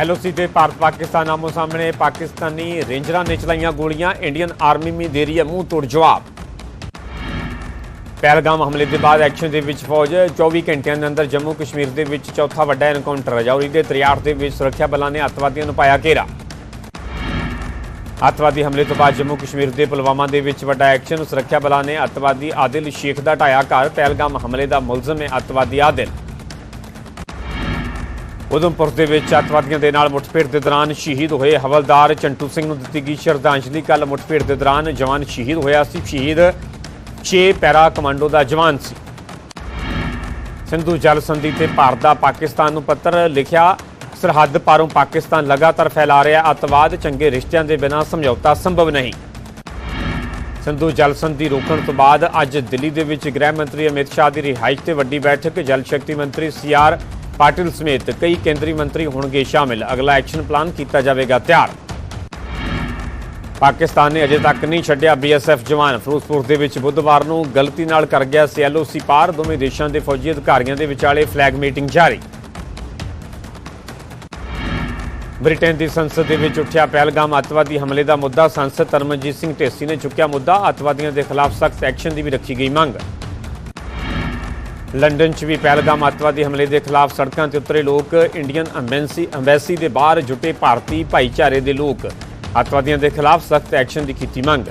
LOC ਤੇ ਭਾਰਤ ਪਾਕਿਸਤਾਨ ਆਮੋ ਸਾਹਮਣੇ ਪਾਕਿਸਤਾਨੀ ਰੇਂਜਰਾਂ ਨੇ ਚਲਾਈਆਂ ਗੋਲੀਆਂ, ਇੰਡੀਅਨ ਆਰਮੀ ਵੀ ਦੇ ਰਹੀ ਹੈ ਮੂੰਹ ਤੋੜ ਜਵਾਬ। ਪਹਿਲਗਾਮ ਹਮਲੇ ਦੇ ਬਾਅਦ ਐਕਸ਼ਨ ਦੇ ਵਿੱਚ ਫੌਜ 24 ਘੰਟਿਆਂ ਦੇ ਅੰਦਰ ਜੰਮੂ ਕਸ਼ਮੀਰ ਦੇ ਵਿੱਚ ਚੌਥਾ ਵੱਡਾ ਐਨਕਾਊਂਟਰ ਰਜੌਰੀ ਦੇ 63 ਦੇ ਵਿੱਚ ਸੁਰੱਖਿਆ ਬਲਾਂ ਨੇ ਅੱਤਵਾਦੀਆਂ ਨੂੰ ਪਾਇਆ ਘੇਰਾ। ਅੱਤਵਾਦੀ ਹਮਲੇ ਤੋਂ ਬਾਅਦ ਜੰਮੂ ਕਸ਼ਮੀਰ ਦੇ ਪੁਲਵਾਮਾ ਦੇ ਵਿੱਚ ਵੱਡਾ ਐਕਸ਼ਨ, ਸੁਰੱਖਿਆ ਬਲਾਂ ਨੇ ਅੱਤਵਾਦੀ ਆਦਿਲ ਸ਼ੇਖ ਦਾ ਢਾਇਆ ਘਰ, ਪਹਿਲਗਾਮ ਹਮਲੇ ਦਾ ਮੁਲਜ਼ਮ ਹੈ ਅੱਤਵਾਦੀ ਆਦਿਲ। ਉਧਮਪੁਰ ਦੇ ਵਿੱਚ ਅੱਤਵਾਦੀਆਂ ਦੇ ਨਾਲ ਮੁੱਠਭੇੜ ਦੇ ਦੌਰਾਨ ਸ਼ਹੀਦ ਹੋਏ ਹਵਲਦਾਰ ਚੰਟੂ ਸਿੰਘ ਨੂੰ ਦਿੱਤੀ ਗਈ ਸ਼ਰਧਾਂਜਲੀ। ਕੱਲ ਮੁੱਠਭੇੜ ਦੇ ਦੌਰਾਨ ਜਵਾਨ ਸ਼ਹੀਦ ਹੋਇਆ ਸੀ। ਸ਼ਹੀਦ 6 ਪੈਰਾ ਕਮਾਂਡੋ ਦਾ ਜਵਾਨ ਸੀ। ਸਿੰਧੂ ਜਲ ਸੰਧੀ ਤੇ ਭਾਰਤ ਦਾ ਪਾਕਿਸਤਾਨ ਨੂੰ ਪੱਤਰ ਲਿਖਿਆ, ਸਰਹੱਦ ਪਾਰੋਂ ਪਾਕਿਸਤਾਨ ਲਗਾਤਾਰ ਫੈਲਾ ਰਿਹਾ, ਅੱਤਵਾਦ ਚੰਗੇ ਰਿਸ਼ਤਿਆਂ ਦੇ ਬਿਨਾਂ ਸਮਝੌਤਾ ਸੰਭਵ ਨਹੀਂ। ਸਿੰਧੂ ਜਲ ਸੰਧੀ ਰੋਕਣ ਤੋਂ ਬਾਅਦ ਅੱਜ ਦਿੱਲੀ ਦੇ ਵਿੱਚ ਗ੍ਰਹਿ ਮੰਤਰੀ ਅਮਿਤ ਸ਼ਾਹ ਦੀ ਰਿਹਾਇਸ਼ ਤੇ ਵੱਡੀ ਬੈਠਕ। ਜਲ ਸ਼ਕਤੀ ਮੰਤਰੀ ਸੀਆਰ ਪਾਟਿਲ ਸਮੇਤ ਕਈ ਕੇਂਦਰੀ ਮੰਤਰੀ ਹੋਣਗੇ ਸ਼ਾਮਿਲ। ਅਗਲਾ ਐਕਸ਼ਨ ਪਲਾਨ ਕੀਤਾ ਜਾਵੇਗਾ, ਤਿਆਰ। ਪਾਕਿਸਤਾਨ ਨੇ ਅਜੇ ਤੱਕ ਨਹੀਂ ਛੱਡਿਆ ਬੀਐਸਐਫ ਜਵਾਨ। ਫਿਰੋਜ਼ਪੁਰ ਦੇ ਵਿੱਚ ਬੁੱਧਵਾਰ ਨੂੰ ਗਲਤੀ ਨਾਲ ਕਰ ਗਿਆ ਸੀ ਐਲਓਸੀ ਪਾਰ। ਦੋਵੇਂ ਦੇਸ਼ਾਂ ਦੇ ਫੌਜੀ ਅਧਿਕਾਰੀਆਂ ਦੇ ਵਿਚਾਲੇ ਫਲੈਗ ਮੀਟਿੰਗ ਜਾਰੀ। ਬ੍ਰਿਟੇਨ ਦੀ ਸੰਸਦ ਦੇ ਵਿੱਚ ਉੱਠਿਆ ਪਹਿਲਗਾਮ ਅੱਤਵਾਦੀ ਹਮਲੇ ਦਾ ਮੁੱਦਾ। ਸੰਸਦ ਤਰਮਨਜੀਤ ਸਿੰਘ ਢੇਸੀ ਨੇ ਚੁੱਕਿਆ ਮੁੱਦਾ। ਅੱਤਵਾਦੀਆਂ ਦੇ ਖਿਲਾਫ ਸਖਤ ਐਕਸ਼ਨ ਦੀ ਵੀ ਰੱਖੀ ਗਈ ਮੰਗ। ਲੰਡਨ 'ਚ ਵੀ ਪਹਿਲਗਾਮ ਅੱਤਵਾਦੀ ਹਮਲੇ ਦੇ ਖਿਲਾਫ ਸੜਕਾਂ ਤੇ ਉਤਰੇ ਲੋਕ, ਇੰਡੀਅਨ ਐਮਬੈਸੀ ਐਮਬੈਸੀ ਦੇ ਬਾਹਰ ਜੁਟੇ ਭਾਰਤੀ ਭਾਈਚਾਰੇ ਦੇ ਲੋਕ। ਅੱਤਵਾਦੀਆਂ ਦੇ ਖਿਲਾਫ ਸਖਤ ਐਕਸ਼ਨ ਦੀ ਕੀਤੀ ਮੰਗ।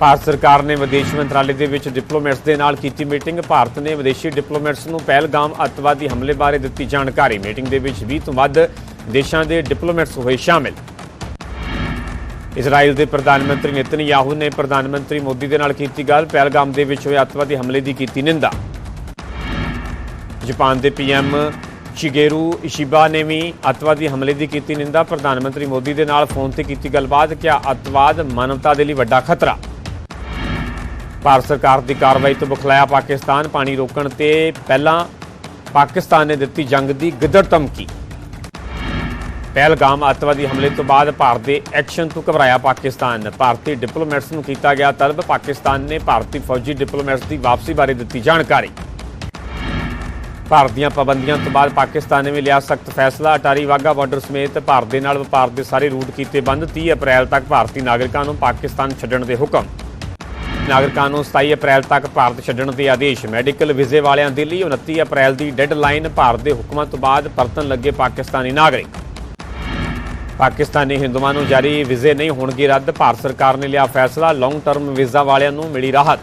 ਭਾਰਤ ਸਰਕਾਰ ਨੇ ਵਿਦੇਸ਼ ਮੰਤਰਾਲੇ ਦੇ ਵਿੱਚ ਡਿਪਲੋਮੈਟਸ ਦੇ ਨਾਲ ਕੀਤੀ ਮੀਟਿੰਗ। ਭਾਰਤ ਨੇ ਵਿਦੇਸ਼ੀ ਡਿਪਲੋਮੈਟਸ ਨੂੰ ਪਹਿਲਗਾਮ ਅੱਤਵਾਦੀ ਹਮਲੇ ਬਾਰੇ ਦਿੱਤੀ ਜਾਣਕਾਰੀ। ਮੀਟਿੰਗ ਦੇ ਵਿੱਚ 20 ਤੋਂ ਵੱਧ ਦੇਸ਼ਾਂ ਦੇ ਡਿਪਲੋਮੈਟਸ ਹੋਏ ਸ਼ਾਮਿਲ। ਇਜ਼ਰਾਈਲ ਦੇ ਪ੍ਰਧਾਨ ਮੰਤਰੀ ਨਿਤਨਯਾਹੂ ਨੇ ਪ੍ਰਧਾਨ ਮੰਤਰੀ ਮੋਦੀ ਦੇ ਨਾਲ ਕੀਤੀ ਗੱਲ, ਪਹਿਲਗਾਮ ਦੇ ਵਿੱਚ ਹੋਏ ਅੱਤਵਾਦੀ ਹਮਲੇ ਦੀ ਕੀਤੀ ਨਿੰਦਾ। ਜਾਪਾਨ ਦੇ ਪੀਐਮ ਸ਼ਿਗੇਰੂ ਇਸ਼ੀਬਾ ਨੇ ਵੀ ਅੱਤਵਾਦੀ ਹਮਲੇ ਦੀ ਕੀਤੀ ਨਿੰਦਾ। ਪ੍ਰਧਾਨ ਮੰਤਰੀ ਮੋਦੀ ਦੇ ਨਾਲ ਫੋਨ ਤੇ ਕੀਤੀ ਗੱਲਬਾਤ, ਕਿਹਾ ਅੱਤਵਾਦ ਮਾਨਵਤਾ ਦੇ ਲਈ ਵੱਡਾ ਖਤਰਾ। ਭਾਰਤ ਸਰਕਾਰ ਦੀ ਕਾਰਵਾਈ ਤੋਂ ਬੁਖਲਾਇਆ ਪਾਕਿਸਤਾਨ, ਪਾਣੀ ਰੋਕਣ ਤੇ ਪਹਿਲਾਂ ਪਾਕਿਸਤਾਨ ਨੇ ਦਿੱਤੀ ਜੰਗ ਦੀ ਗਿੱਦੜ ਧਮਕੀ ਪਹਿਲਗਾਮ ਅੱਤਵਾਦੀ ਹਮਲੇ ਤੋਂ ਬਾਅਦ ਭਾਰਤ ਦੇ ਐਕਸ਼ਨ ਤੋਂ ਘਬਰਾਇਆ ਪਾਕਿਸਤਾਨ। ਭਾਰਤੀ ਡਿਪਲੋਮੈਟਸ ਨੂੰ ਕੀਤਾ ਗਿਆ ਤਲਬ। ਪਾਕਿਸਤਾਨ ਨੇ ਭਾਰਤੀ ਫੌਜੀ ਡਿਪਲੋਮੈਟਸ ਦੀ ਵਾਪਸੀ ਬਾਰੇ ਦਿੱਤੀ ਜਾਣਕਾਰੀ। ਭਾਰਤ ਦੀਆਂ ਪਾਬੰਦੀਆਂ ਤੋਂ ਬਾਅਦ ਪਾਕਿਸਤਾਨ ਨੇ ਵੀ ਲਿਆ ਸਖਤ ਫੈਸਲਾ। ਅਟਾਰੀ ਵਾਗਾ ਬਾਰਡਰ ਸਮੇਤ ਭਾਰਤ ਦੇ ਨਾਲ ਵਪਾਰ ਦੇ ਸਾਰੇ ਰੂਟ ਕੀਤੇ ਬੰਦ। 30 ਅਪ੍ਰੈਲ ਤੱਕ ਭਾਰਤੀ ਨਾਗਰਿਕਾਂ ਨੂੰ ਪਾਕਿਸਤਾਨ ਛੱਡਣ ਦੇ ਹੁਕਮ। ਨਾਗਰਿਕਾਂ ਨੂੰ 27 ਅਪ੍ਰੈਲ ਤੱਕ ਭਾਰਤ ਛੱਡਣ ਦੇ ਆਦੇਸ਼। ਮੈਡੀਕਲ ਵੀਜ਼ੇ ਵਾਲਿਆਂ ਦੇ ਲਈ 29 ਅਪ੍ਰੈਲ ਦੀ ਡੈਡਲਾਈਨ। ਭਾਰਤ ਦੇ ਹੁਕਮਾਂ ਤੋਂ ਬਾਅਦ ਪਰਤਣ ਲੱਗੇ ਪਾਕਿਸਤਾਨੀ ਨਾਗਰਿਕ। ਪਾਕਿਸਤਾਨੀ ਹਿੰਦੂਆਂ ਨੂੰ ਜਾਰੀ ਵੀਜ਼ੇ ਨਹੀਂ ਹੋਣਗੇ ਰੱਦ। ਭਾਰਤ ਸਰਕਾਰ ਨੇ ਲਿਆ ਫੈਸਲਾ ਲੌਂਗ ਟਰਮ ਵੀਜ਼ਾ ਵਾਲਿਆਂ ਨੂੰ ਮਿਲੀ ਰਾਹਤ।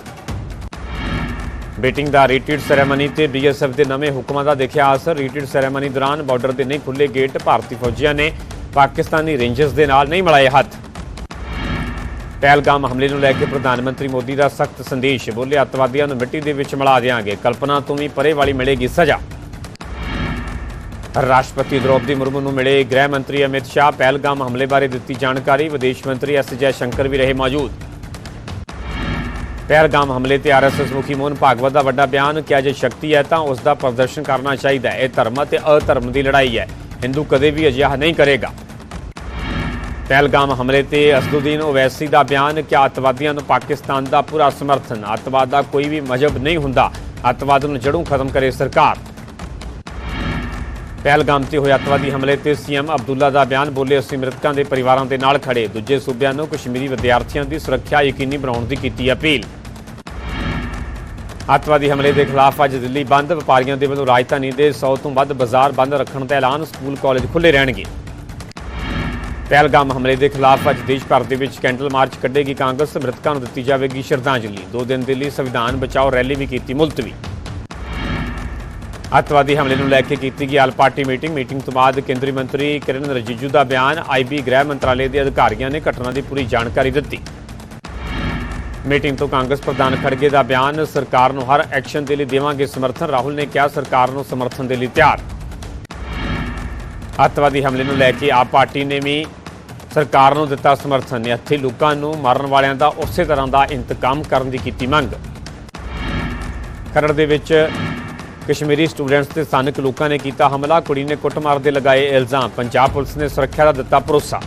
ਮੀਟਿੰਗ ਦਾ ਰੀਟਰੀਟ ਸੈਰੇਮਨੀ ਤੇ ਬੀਐਸਐਫ ਦੇ ਨਵੇਂ ਹੁਕਮਾਂ ਦਾ ਦੇਖਿਆ ਅਸਰ। ਰੀਟਰੀਟ ਸੈਰੇਮਨੀ ਦੌਰਾਨ ਬਾਰਡਰ ਦੇ ਨਹੀਂ ਖੁੱਲੇ ਗੇਟ ਭਾਰਤੀ ਫੌਜੀਆਂ ਨੇ ਪਾਕਿਸਤਾਨੀ ਰੇਂਜਰਸ ਦੇ ਨਾਲ ਨਹੀਂ ਮਿਲਾਏ ਹੱਥ। ਪਹਿਲਗਾਮ ਹਮਲੇ ਨੂੰ ਲੈ ਕੇ ਪ੍ਰਧਾਨ ਮੰਤਰੀ ਮੋਦੀ ਦਾ ਸਖਤ ਸੰਦੇਸ਼। ਬੋਲੇ ਅੱਤਵਾਦੀਆਂ ਨੂੰ ਮਿੱਟੀ ਦੇ ਵਿੱਚ ਮਿਲਾ ਦੇਵਾਂਗੇ ਕਲਪਨਾ ਤੋਂ ਵੀ ਪਰੇ ਵਾਲੀ ਮਿਲੇਗੀ ਸਜ਼ਾ। ਰਾਸ਼ਟਰਪਤੀ ਦ੍ਰੋਪਦੀ ਮੁਰਮੂ ਨੂੰ ਮਿਲੇ ਗ੍ਰਹਿ ਮੰਤਰੀ ਅਮਿਤ ਸ਼ਾਹ, ਪਹਿਲਗਾਮ ਹਮਲੇ ਬਾਰੇ ਦਿੱਤੀ ਜਾਣਕਾਰੀ, ਵਿਦੇਸ਼ ਮੰਤਰੀ ਐਸ ਜੈ ਸ਼ੰਕਰ ਵੀ ਰਹੇ ਮੌਜੂਦ। ਪਹਿਲਗਾਮ ਹਮਲੇ ਤੇ ਆਰਐਸਐਸ ਮੁਖੀ ਮੋਹਨ ਭਾਗਵਤ ਦਾ ਵੱਡਾ ਬਿਆਨ, ਕਿ ਜੇ ਸ਼ਕਤੀ ਹੈ ਤਾਂ ਉਸ ਦਾ ਪ੍ਰਦਰਸ਼ਨ ਕਰਨਾ ਚਾਹੀਦਾ ਹੈ। ਇਹ ਧਰਮ ਅਤੇ ਅਧਰਮ ਦੀ ਲੜਾਈ ਹੈ। ਹਿੰਦੂ ਕਦੇ ਵੀ ਅਜਿਹਾ ਨਹੀਂ ਕਰੇਗਾ। ਪਹਿਲਗਾਮ ਹਮਲੇ ਤੇ ਅਸਦੁਦੀਨ ਓਵੈਸੀ ਦਾ ਬਿਆਨ, ਕਿ ਅੱਤਵਾਦੀਆਂ ਨੂੰ ਪਾਕਿਸਤਾਨ ਦਾ ਪੂਰਾ ਸਮਰਥਨ, ਅੱਤਵਾਦ ਦਾ ਕੋਈ ਵੀ ਮਜਹਬ ਨਹੀਂ ਹੁੰਦਾ। ਅੱਤਵਾਦ ਨੂੰ ਜੜੋਂ ਖਤਮ ਕਰੇ ਸਰਕਾਰ। ਪਹਿਲਗਾਮ ਤੇ ਹੋਏ ਅੱਤਵਾਦੀ ਹਮਲੇ ਤੇ ਸੀਐਮ ਅਬਦੁੱਲਾ ਦਾ ਬਿਆਨ ਬੋਲੇ ਅਸੀਂ ਮ੍ਰਿਤਕਾਂ ਦੇ ਪਰਿਵਾਰਾਂ ਦੇ ਨਾਲ ਖੜੇ। ਦੂਜੇ ਸੂਬਿਆਂ ਨੂੰ ਕਸ਼ਮੀਰੀ ਵਿਦਿਆਰਥੀਆਂ ਦੀ ਸੁਰੱਖਿਆ ਯਕੀਨੀ ਬਣਾਉਣ ਦੀ ਕੀਤੀ ਅਪੀਲ। ਅੱਤਵਾਦੀ ਹਮਲੇ ਦੇ ਖਿਲਾਫ ਅੱਜ ਦਿੱਲੀ ਬੰਦ, ਵਪਾਰੀਆਂ ਦੇ ਵੱਲੋਂ ਰਾਜਧਾਨੀ ਦੇ 100 ਤੋਂ ਵੱਧ ਬਾਜ਼ਾਰ ਬੰਦ ਰੱਖਣ ਦਾ ਐਲਾਨ, ਸਕੂਲ ਕਾਲਜ ਖੁੱਲੇ ਰਹਿਣਗੇ। ਪਹਿਲਗਾਮ ਹਮਲੇ ਦੇ ਖਿਲਾਫ ਅੱਜ ਦੇਸ਼ ਭਰ ਦੇ ਵਿੱਚ ਕੈਂਡਲ ਮਾਰਚ ਕੱਢੇਗੀ ਕਾਂਗਰਸ, ਮ੍ਰਿਤਕਾਂ ਨੂੰ ਦਿੱਤੀ ਜਾਵੇਗੀ ਸ਼ਰਧਾਂਜਲੀ। ਦੋ ਦਿਨ ਦੇ ਲਈ ਸੰਵਿਧਾਨ ਬਚਾਓ ਰੈਲੀ ਵੀ ਕੀਤੀ ਮੁਲਤਵੀ। ਅੱਤਵਾਦੀ ਹਮਲੇ ਨੂੰ ਲੈ ਕੇ ਕੀਤੀ ਗਈ ਆਲ ਪਾਰਟੀ ਮੀਟਿੰਗ। ਮੀਟਿੰਗ ਤੋਂ ਬਾਅਦ ਕੇਂਦਰੀ ਮੰਤਰੀ ਕਿਰਨ ਰਿਜਿਜੂ ਦਾ ਬਿਆਨ ਆਈਬੀ ਗ੍ਰਹਿ ਮੰਤਰਾਲੇ ਦੇ ਅਧਿਕਾਰੀਆਂ ਨੇ ਘਟਨਾ ਦੀ ਪੂਰੀ ਜਾਣਕਾਰੀ ਦਿੱਤੀ। ਮੀਟਿੰਗ ਤੋਂ ਕਾਂਗਰਸ ਪ੍ਰਧਾਨ ਖੜਗੇ ਦਾ ਬਿਆਨ, ਸਰਕਾਰ ਨੂੰ ਹਰ ਐਕਸ਼ਨ ਦੇ ਲਈ ਦੇਵਾਂਗੇ ਸਮਰਥਨ। ਰਾਹੁਲ ਨੇ ਕਿਹਾ, ਸਰਕਾਰ ਨੂੰ ਸਮਰਥਨ ਦੇ ਲਈ ਤਿਆਰ। ਅੱਤਵਾਦੀ ਹਮਲੇ ਨੂੰ ਲੈ ਕੇ ਆਪ ਪਾਰਟੀ ਨੇ ਵੀ ਸਰਕਾਰ ਨੂੰ ਦਿੱਤਾ ਸਮਰਥਨ। ਇੱਥੇ ਲੋਕਾਂ ਨੂੰ ਮਾਰਨ ਵਾਲਿਆਂ ਦਾ ਉਸੇ ਤਰ੍ਹਾਂ ਦਾ ਇੰਤਕਾਮ ਕਰਨ ਦੀ ਕੀਤੀ ਮੰਗ। ਖਰੜ ਦੇ ਵਿੱਚ ਕਸ਼ਮੀਰੀ ਸਟੂਡੈਂਟਸ ਤੇ ਸਥਾਨਕ ਲੋਕਾਂ ਨੇ ਕੀਤਾ ਹਮਲਾ। ਕੁੜੀ ਨੇ ਕੁੱਟਮਾਰ ਦੇ ਲਗਾਏ ਇਲਜ਼ਾਮ। ਪੰਜਾਬ ਪੁਲਿਸ ਨੇ ਸੁਰੱਖਿਆ ਦਾ ਦਿੱਤਾ ਭਰੋਸਾ।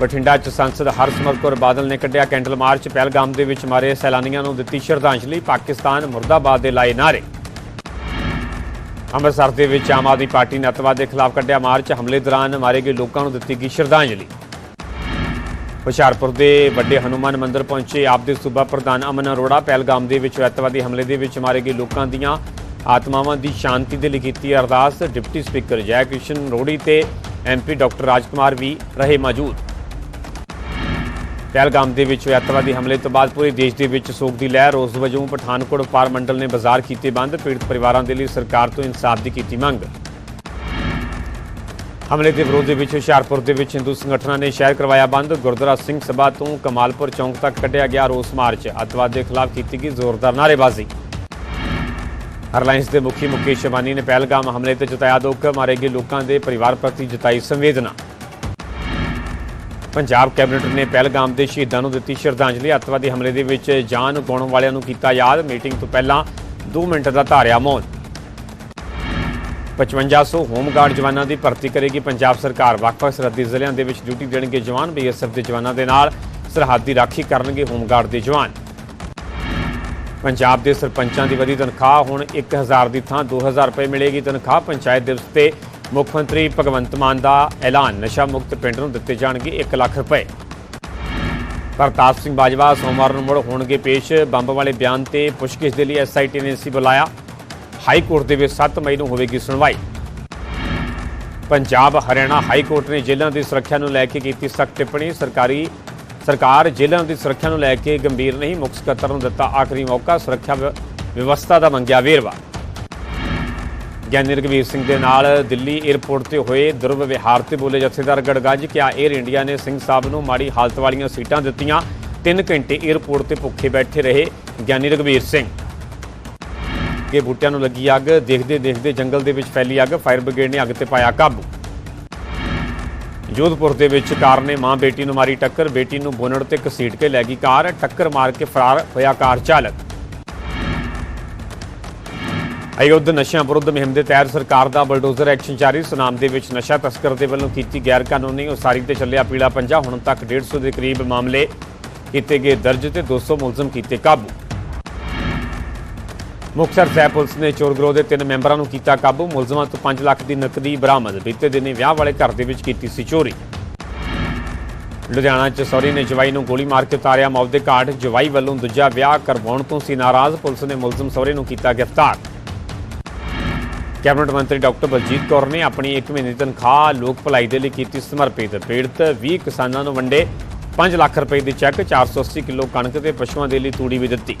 ਬਠਿੰਡਾ ਚ ਸੰਸਦ ਹਰਸਿਮਰਤ ਕੌਰ ਬਾਦਲ ਨੇ ਕੱਢਿਆ ਕੈਂਡਲ ਮਾਰਚ। ਪਹਿਲਗਾਮ ਦੇ ਵਿੱਚ ਮਾਰੇ ਸੈਲਾਨੀਆਂ ਨੂੰ ਦਿੱਤੀ ਸ਼ਰਧਾਂਜਲੀ। ਪਾਕਿਸਤਾਨ ਮੁਰਦਾਬਾਦ ਦੇ ਲਾਏ ਨਾਰੇ ਅੰਮ੍ਰਿਤਸਰ ਦੇ ਵਿੱਚ ਆਮ ਆਦਮੀ ਪਾਰਟੀ ਨੇ ਅੱਤਵਾਦ ਦੇ ਖਿਲਾਫ ਕੱਢਿਆ ਮਾਰਚ। ਹਮਲੇ ਦੌਰਾਨ ਮਾਰੇ ਗਏ ਲੋਕਾਂ ਨੂੰ ਦਿੱਤੀ ਗਈ ਸ਼ਰਧਾਂਜਲੀ। ਹੁਸ਼ਿਆਰਪੁਰ ਦੇ ਵੱਡੇ ਹਨੂਮਾਨ ਮੰਦਿਰ ਪਹੁੰਚੇ। ਆਪ ਦੇ ਸੂਬਾ ਪ੍ਰਧਾਨ ਅਮਨ ਅਰੋੜਾ ਪਹਿਲਗਾਮ ਦੇ ਵਿੱਚ ਅੱਤਵਾਦੀ ਹਮਲੇ ਦੇ ਵਿੱਚ ਮਾਰੇ ਗਏ ਲੋਕਾਂ ਦੀਆਂ ਆਤਮਾਵਾਂ ਦੀ ਸ਼ਾਂਤੀ ਦੇ ਲਈ ਕੀਤੀ ਅਰਦਾਸ। ਡਿਪਟੀ ਸਪੀਕਰ ਜੈ ਕ੍ਰਿਸ਼ਨ ਰੋੜੀ ਤੇ ਐਮਪੀ ਡਾਕਟਰ ਰਾਜਕੁਮਾਰ ਵੀ ਰਹੇ ਮੌਜੂਦ। ਪਹਿਲਗਾਮ ਦੇ ਵਿੱਚ ਅੱਤਵਾਦੀ ਹਮਲੇ ਤੋਂ ਬਾਅਦ ਪੂਰੇ ਦੇਸ਼ ਦੇ ਵਿੱਚ ਸੋਗ ਦੀ ਲਹਿਰ। ਰੋਸ ਵਜੋਂ ਪਠਾਨਕੋਟ ਵਪਾਰ ਮੰਡਲ ਨੇ ਬਾਜ਼ਾਰ ਕੀਤੇ ਬੰਦ। ਪੀੜਤ ਪਰਿਵਾਰਾਂ ਦੇ ਲਈ ਸਰਕਾਰ ਤੋਂ ਇਨਸਾਫ ਦੀ ਕੀਤੀ ਮੰਗ। ਹਮਲੇ ਦੇ ਵਿਰੋਧ ਦੇ ਵਿੱਚ ਹੁਸ਼ਿਆਰਪੁਰ ਦੇ ਵਿੱਚ ਹਿੰਦੂ ਸੰਗਠਨਾਂ ਨੇ ਸ਼ਹਿਰ ਕਰਵਾਇਆ ਬੰਦ। ਗੁਰਦੁਆਰਾ ਸਿੰਘ ਸਭਾ ਤੋਂ ਕਮਾਲਪੁਰ ਚੌਂਕ ਤੱਕ ਕੱਢਿਆ ਗਿਆ ਰੋਸ ਮਾਰਚ। ਅੱਤਵਾਦ ਦੇ ਖਿਲਾਫ ਕੀਤੀ ਗਈ ਜ਼ੋਰਦਾਰ ਨਾਅਰੇਬਾਜ਼ੀ। 에ਅਰਲਾਈਨਸ ਦੇ ਮੁਖੀ ਮੁਕੇਸ਼ ਅਬਾਨੀ ਨੇ ਪਹਿਲਗਾਮ ਹਮਲੇ ਤੇ ਜਤਾਇਆ ਦੁੱਖ, ਮਾਰੇ ਗਏ ਲੋਕਾਂ ਦੇ ਪਰਿਵਾਰ ਪ੍ਰਤੀ ਜਤਾਈ ਸੰਵੇਦਨਾ। ਪੰਜਾਬ ਕੈਬਨਿਟ ਨੇ ਪਹਿਲਗਾਮ ਦੇ ਸ਼ਹੀਦਾਂ ਨੂੰ ਦਿੱਤੀ ਸ਼ਰਧਾਂਜਲੀ। ਅੱਤਵਾਦੀ ਹਮਲੇ ਦੇ ਵਿੱਚ ਜਾਨ ਗਾਉਣ ਵਾਲਿਆਂ ਨੂੰ ਕੀਤਾ ਯਾਦ। ਮੀਟਿੰਗ ਤੋਂ ਪਹਿਲਾਂ 2 ਮਿੰਟ ਦਾ ਧਾਰਿਆ ਮੌਨ। 5500 ਹੋਮਗਾਰਡ ਜਵਾਨਾਂ ਦੀ ਭਰਤੀ ਕਰੇਗੀ ਪੰਜਾਬ ਸਰਕਾਰ। ਵੱਖ-ਵੱਖ ਸਰਹੱਦੀ ਜ਼ਿਲ੍ਹਿਆਂ ਦੇ ਵਿੱਚ ਡਿਊਟੀ ਦੇਣਗੇ ਜਵਾਨ। ਬੀਐਸਐਫ ਦੇ ਜਵਾਨਾਂ ਦੇ ਨਾਲ ਸਰਹੱਦ ਦੀ ਰਾਖੀ ਕਰਨਗੇ ਹੋਮਗਾਰਡ ਦੇ ਜਵਾਨ। ਪੰਜਾਬ ਦੇ ਸਰਪੰਚਾਂ ਦੀ ਵਧੀ ਤਨਖਾਹ ਹੁਣ 1000 ਦੀ ਥਾਂ 2000 ਰੁਪਏ ਮਿਲੇਗੀ। ਤਨਖਾਹ ਪੰਚਾਇਤ ਦਿਵਸ ਤੇ ਮੁੱਖ ਮੰਤਰੀ ਭਗਵੰਤ ਮਾਨ ਦਾ ਐਲਾਨ। ਨਸ਼ਾ ਮੁਕਤ ਪਿੰਡ ਨੂੰ ਦਿੱਤੇ ਜਾਣਗੇ 1 ਲੱਖ ਰੁਪਏ। ਪ੍ਰਤਾਪ ਸਿੰਘ ਬਾਜਵਾ ਸੋਮਵਾਰ ਨੂੰ ਮੁੜ ਹੋਣਗੇ ਪੇਸ਼। ਬੰਬ ਵਾਲੇ ਬਿਆਨ ਤੇ ਪੁੱਛਗਿੱਛ ਦੇ ਲਈ ਐਸਆਈਟੀ ਨੇ ਸੀ ਬੁਲਾਇਆ। ਹਾਈ ਕੋਰਟ ਦੇ ਵਿੱਚ 7 ਮਈ ਨੂੰ ਹੋਵੇਗੀ ਸੁਣਵਾਈ। ਪੰਜਾਬ ਹਰਿਆਣਾ ਹਾਈ ਕੋਰਟ ਨੇ ਜੇਲ੍ਹਾਂ ਦੀ ਸੁਰੱਖਿਆ ਨੂੰ ਲੈ ਕੇ ਕੀਤੀ ਸਖਤ ਟਿੱਪਣੀ। ਸਰਕਾਰੀ ਸਰਕਾਰ ਜੇਲ੍ਹਾਂ ਦੀ ਸੁਰੱਖਿਆ ਨੂੰ ਲੈ ਕੇ ਗੰਭੀਰ ਨਹੀਂ ਮੁੱਖ ਸਕੱਤਰ ਨੂੰ ਦਿੱਤਾ ਆਖਰੀ ਮੌਕਾ। ਸੁਰੱਖਿਆ ਵਿਵਸਥਾ ਦਾ ਮੰਗਿਆ ਵੇਰਵਾ। ਗਿਆਨੀ ਰਗਵੀਰ ਸਿੰਘ ਦੇ ਨਾਲ ਦਿੱਲੀ 에ਅਰਪੋਰਟ ਤੇ ਹੋਏ ਦੁਰਵਿਵਹਾਰ ਤੇ ਬੋਲੇ ਜਥੇਦਾਰ ਗੜਗੰਜ ਕਿ ਆ 에ਅਰ ਇੰਡੀਆ ਨੇ ਸਿੰਘ ਸਾਹਿਬ ਨੂੰ ਮਾੜੀ ਹਾਲਤ ਵਾਲੀਆਂ ਸੀਟਾਂ ਦਿੱਤੀਆਂ। 3 ਘੰਟੇ 에ਅਰਪੋਰਟ ਤੇ ਭੁੱਖੇ ਬੈਠੇ ਰਹੇ ਗਿਆਨੀ ਰਗਵੀਰ ਸਿੰਘ। ਕਿ ਬੂਟਿਆਂ ਨੂੰ ਲੱਗੀ ਅੱਗ। ਦੇਖਦੇ ਦੇਖਦੇ ਜੰਗਲ ਦੇ ਵਿੱਚ ਫੈਲੀ ਅੱਗ। ਫਾਇਰ ਬ੍ਰਿਗੇਡ ਨੇ ਅੱਗ ਤੇ ਪਾਇਆ ਕਾਬੂ। ਜੋਧਪੁਰ ਦੇ ਵਿੱਚ ਕਾਰ ਨੇ ਮਾਂ ਬੇਟੀ ਨੂੰ ਮਾਰੀ ਟੱਕਰ। ਬੇਟੀ ਨੂੰ ਬੋਨਟ ਤੇ ਘਸੀਟ ਕੇ ਲੈ ਗਈ ਕਾਰ। ਟੱਕਰ ਮਾਰ ਕੇ ਫਰਾਰ ਹੋਇਆ ਕਾਰ ਚਾਲਕ। ਅਯੁੱਧ ਨਸ਼ਿਆਂ ਵਿਰੁੱਧ ਮੁਹਿੰਮ ਦੇ ਤਹਿਤ ਸਰਕਾਰ ਦਾ ਬਲਡੋਜ਼ਰ ਐਕਸ਼ਨ ਜਾਰੀ। ਸੁਨਾਮ ਦੇ ਵਿੱਚ ਨਸ਼ਾ ਤਸਕਰ ਦੇ ਵੱਲੋਂ ਕੀਤੀ ਗੈਰ ਕਾਨੂੰਨੀ ਉਸਾਰੀ ਤੇ ਚੱਲਿਆ ਪੀਲਾ ਪੰਜਾ। ਹੁਣ ਤੱਕ 150 ਦੇ ਕਰੀਬ ਮਾਮਲੇ ਕੀਤੇ ਗਏ ਦਰਜ ਤੇ 200 ਮੁਲਜ਼ਮ ਕੀਤੇ ਕਾਬੂ। ਮੁਕਤਸਰ ਸਾਹਿਬ ਪੁਲਿਸ ਨੇ ਚੋਰ ਗਰੋਹ ਦੇ ਤਿੰਨ ਮੈਂਬਰਾਂ ਨੂੰ ਕੀਤਾ ਕਾਬੂ। ਮੁਲਜ਼ਮਾਂ ਤੋਂ 5 ਲੱਖ ਦੀ ਨਕਦੀ ਬਰਾਮਦ। ਬੀਤੇ ਦਿਨੇ ਵਿਆਹ ਵਾਲੇ ਘਰ ਦੇ ਵਿੱਚ ਕੀਤੀ ਸੀ ਚੋਰੀ। ਲੁਧਿਆਣਾ ਚ ਸੌਰੀ ਨੇ ਜਵਾਈ ਨੂੰ ਗੋਲੀ ਮਾਰ ਕੇ ਉਤਾਰਿਆ ਮੌਤ ਦੇ ਘਾਟ। ਜਵਾਈ ਵੱਲੋਂ ਦੂਜਾ ਵਿਆਹ ਕਰਵਾਉਣ ਤੋਂ ਸੀ ਨਾਰਾਜ਼। ਪੁਲਿਸ ਨੇ ਮੁਲਜ਼ਮ ਸਹੁਰੇ ਨੂੰ ਕੀਤਾ ਗ੍ਰਿਫਤਾਰ। ਕੈਬਨਿਟ ਮੰਤਰੀ ਡਾਕਟਰ ਬਲਜੀਤ ਕੌਰ ਨੇ ਆਪਣੀ 1 ਮਹੀਨੇ ਦੀ ਤਨਖਾਹ, ਲੋਕ ਭਲਾਈ ਦੇ ਲਈ ਕੀਤੀ ਸਮਰਪਿਤ ਪੀੜਤ 20 ਕਿਸਾਨਾਂ ਨੂੰ ਵੰਡੇ 5 ਲੱਖ ਰੁਪਏ ਦੇ ਚੈੱਕ 480 ਕਿਲੋ ਕਣਕ ਤੇ ਪਸ਼ੂਆਂ ਦੇ ਲਈ ਤੂੜੀ ਵੀ ਦਿੱਤੀ।